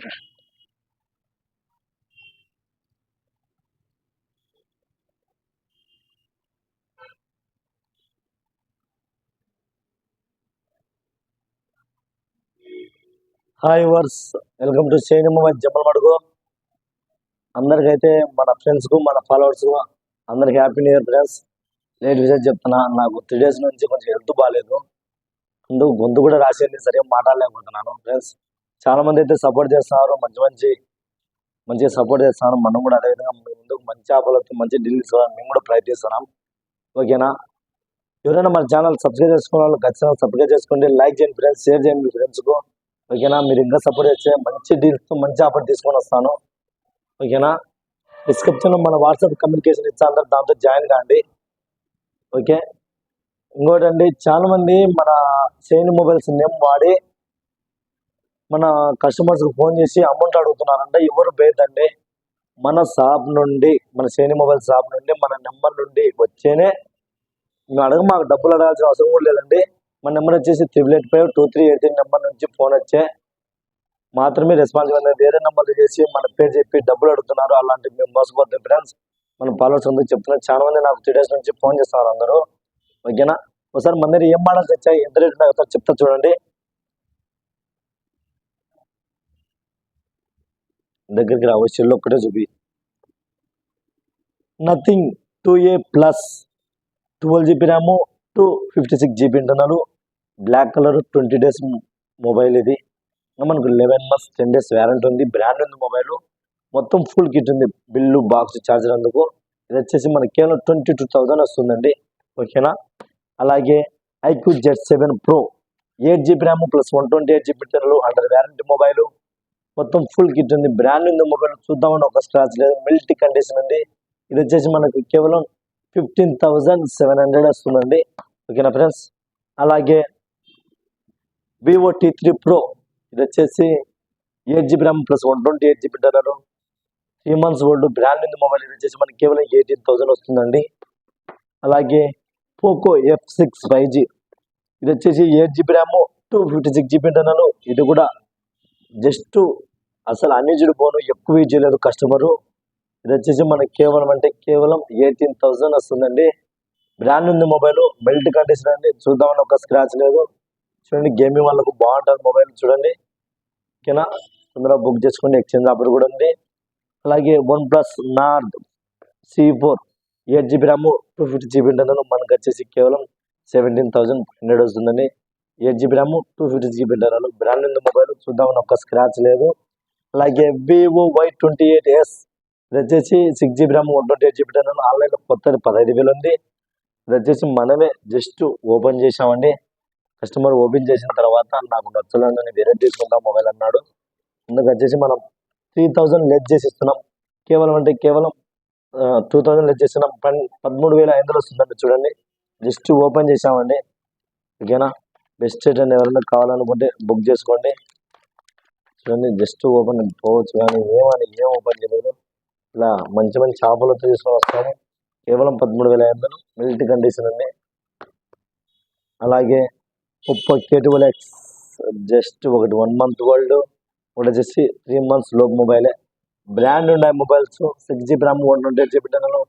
Hi verse welcome to shine Mohammad Jammalamadugu అందరికైతే మన ఫ్రెండ్స్కు మన ఫాలోవర్స్కు అందరికి happy new year friends late Vijay చెప్తున్నా నాకు త్రీ డేస్ నుంచి కొంచెం హెల్త్ బాగాలేదు అందుకు గొంతు కూడా రాసేది సరిగ్గా మాట్లాడలేకపోతున్నాను ఫ్రెండ్స్ చాలా మంది అయితే సపోర్ట్ చేస్తున్నారు మంచి మంచి మంచిగా సపోర్ట్ చేస్తున్నారు. మనం కూడా అదేవిధంగా ముందుకు మంచి ఆపలతో మంచి డీల్స్ మేము కూడా ప్రయత్నిస్తున్నాం. ఓకేనా ఎవరైనా మన ఛానల్ సబ్స్క్రైబ్ చేసుకున్న వాళ్ళు ఖచ్చితంగా సబ్స్క్రైబ్ చేసుకోండి. లైక్ చేయండి ఫ్రెండ్స్ షేర్ చేయండి మీ ఫ్రెండ్స్కు ఓకేనా మీరు ఇంకా సపోర్ట్ చేస్తే మంచి డీల్స్తో మంచి ఆఫర్ తీసుకొని వస్తాను. ఓకేనా డిస్క్రిప్షన్లో మన వాట్సాప్ కమ్యూనికేషన్ ఇచ్చా అందరు దాంతో జాయిన్ కాండి. ఓకే ఇంకోటండి చాలామంది చాలా మంది మన చైన్ మొబైల్స్ నేమ్ వాడి మన కస్టమర్స్కి ఫోన్ చేసి అమౌంట్ అడుగుతున్నారంటే ఎవరు పేదండి మన షాప్ నుండి మన సేని మొబైల్ షాప్ నుండి మన నెంబర్ నుండి వచ్చేనే మేము అడగ మాకు డబ్బులు అడగాల్సిన అవసరం కూడా లేదండి. మన నెంబర్ వచ్చేసి triple eight five two three eight number నుంచి ఫోన్ వచ్చే మాత్రమే రెస్పాన్స్ అనేది వేరే నెంబర్లు చేసి మన పేరు చెప్పి డబ్బులు అడుగుతున్నారు. అలాంటి మేము మోసపోతాం ఫ్రెండ్స్ మన ఫాలోవర్స్ అందరూ చెప్తున్నారు చాలా మంది నాకు త్రీ డేస్ నుంచి ఫోన్ చేస్తున్నారు అందరూ. ఓకేనా? ఒకసారి మన దగ్గర ఏం మోడల్స్ వచ్చాయి? ఎంత రేట్ ఉన్నాయో ఒకసారి చెప్తా చూడండి. దగ్గరికి రావచ్చు చెల్లు ఒక్కటే చూపి. Nothing two a plus twelve GB RAM two fifty six GB internal black colour twenty days mobile ఇది. మనకు eleven months ten days warranty ఉంది. బ్రాండ్ ఉంది మొబైల్ మొత్తం ఫుల్ కిట్ ఉంది. బిల్లు బాక్స్ ఛార్జర్ అందుకు. ఇది వచ్చేసి మనకి కేవలం ట్వంటీ టూ థౌజండ్ వస్తుందండి ఓకేనా అలాగే iQOO Z seven pro. Eight GB RAM plus one twenty eight GB internal under warranty mobile మొత్తం ఫుల్ కిట్ ఉంది. బ్రాండ్ ఉంది. మొబైల్ చూద్దామని ఒక స్క్రాచ్ లేదు. మిల్టీ కండిషన్ ఉంది. ఇది వచ్చేసి మనకు కేవలం ఫిఫ్టీన్ థౌజండ్ సెవెన్ హండ్రెడ్ వస్తుందండి. ఓకేనా ఫ్రెండ్స్ అలాగే వివో టీ త్రీ ప్రో ఇది వచ్చేసి eight GB RAM plus one twenty eight GB internal three months old brand ఉంది మొబైల్ ఇది వచ్చేసి మనకి కేవలం ఎయిటీన్ థౌజండ్ వస్తుందండి. అలాగే Poco F six five G ఇది వచ్చేసి eight GB RAM two fifty six GB internal ఇది కూడా జస్ట్ అసలు అన్నిజుడు ఫోన్ ఎక్కువ యూజ్ చేయలేదు కస్టమరు. ఇది వచ్చేసి మనకి కేవలం అంటే కేవలం ఎయిటీన్ థౌసండ్ వస్తుందండి. బ్రాండ్ ఉంది మొబైల్. మెల్ట్ కండిషన్ అండి చూద్దామని ఒక స్క్రాచ్ లేదు. చూడండి గేమింగ్ వాళ్ళకు బాగుంటుంది మొబైల్ చూడండి. ఓకేనా? తొందరగా బుక్ చేసుకోండి ఎక్స్చేంజ్ ఆఫర్ కూడా ఉంది. అలాగే OnePlus Nord C four eight GB RAM two fifty GB internal మనకు వచ్చేసి కేవలం సెవెంటీన్ థౌసండ్ హండ్రెడ్ వస్తుందండి. Eight GB RAM two fifty GB internal brand ఉంది మొబైల్. చూద్దామని ఒక్క స్క్రాచ్ లేదు. అలాగే Vivo Y twenty eight S ఇది వచ్చేసి six GB RAM one twenty eight GB RAM ఆన్లైన్లో కొత్తది పదహైదు వేలు ఉంది. ఇది వచ్చేసి మనమే జస్ట్ ఓపెన్ చేసామండి కస్టమర్ ఓపెన్ చేసిన తర్వాత నాకు నచ్చలేదని వేరే తీసుకుంటాం మొబైల్ అన్నాడు. అందుకు వచ్చేసి మనం త్రీ థౌజండ్ లెస్ చేసి ఇస్తున్నాం. కేవలం అంటే కేవలం టూ థౌజండ్ లెస్ చేస్తున్నాం పన్ పదమూడు వేల ఐదు వందలు వస్తుందండి చూడండి. జస్ట్ ఓపెన్ చేసామండి ఓకేనా? బెస్ట్ రేట్ అని ఎవరైనా కావాలనుకుంటే బుక్ చేసుకోండి. చూడండి జస్ట్ ఓపెన్ పోవచ్చు కానీ ఏమని ఏం ఓపెన్ చేయలేదు. ఇలా మంచి మంచి చేపలు తీసుకొని వస్తాము. కేవలం పదమూడు వేల ఐదు వందలు కండిషన్ అండి. అలాగే Oppo K twelve X just ఒకటి వన్ మంత్ గోల్డ్ ఒకటి వచ్చేసి త్రీ మంత్స్ లోపు మొబైలే. బ్రాండ్ ఉన్నాయి mobiles six GB RAM one twenty eight GB టెన్లో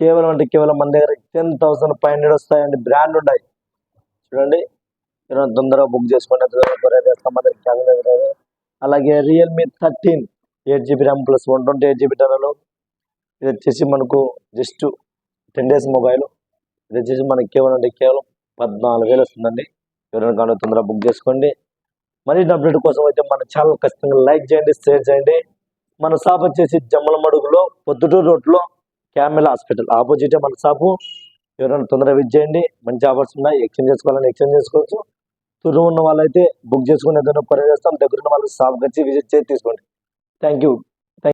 కేవలం అంటే కేవలం మన దగ్గర టెన్ థౌసండ్ ఫైవ్ హండ్రెడ్ వస్తాయండి బ్రాండ్ ఉన్నాయి. చూడండి తొందరగా బుక్ చేసుకోండి తొందరగా అలాగే Realme thirteen eight GB RAM plus one twenty eight GB టెన్లో ఇది వచ్చేసి మనకు జస్ట్ టెన్ డేస్ మొబైల్ ఇది వచ్చేసి మనకి కేవలం అంటే కేవలం పద్నాలుగు వేలు వస్తుందండి. ఎవరైనా కానీ తొందరగా బుక్ చేసుకోండి. మరీ అప్డేట్ కోసం అయితే మన ఛానల్ ఖచ్చితంగా లైక్ చేయండి షేర్ చేయండి. మన షాప్ వచ్చేసి జమ్మల మడుగులో పొద్దుటూరు రోడ్లో క్యామెల్ హాస్పిటల్ ఆపోజిటే మన షాపు ఎవరైనా తొందరగా విజ్ చేయండి. మంచి ఆఫర్స్ ఉన్నాయి. ఎక్స్చేంజ్ చేసుకోవాలని ఎక్స్చేంజ్ చేసుకోవచ్చు. దూరం ఉన్న వాళ్ళైతే బుక్ చేసుకుని ఏదైనా చేస్తాం దగ్గర ఉన్న వాళ్ళకి షాప్కి వచ్చి విజిట్ చేసి తీసుకోండి. Thank you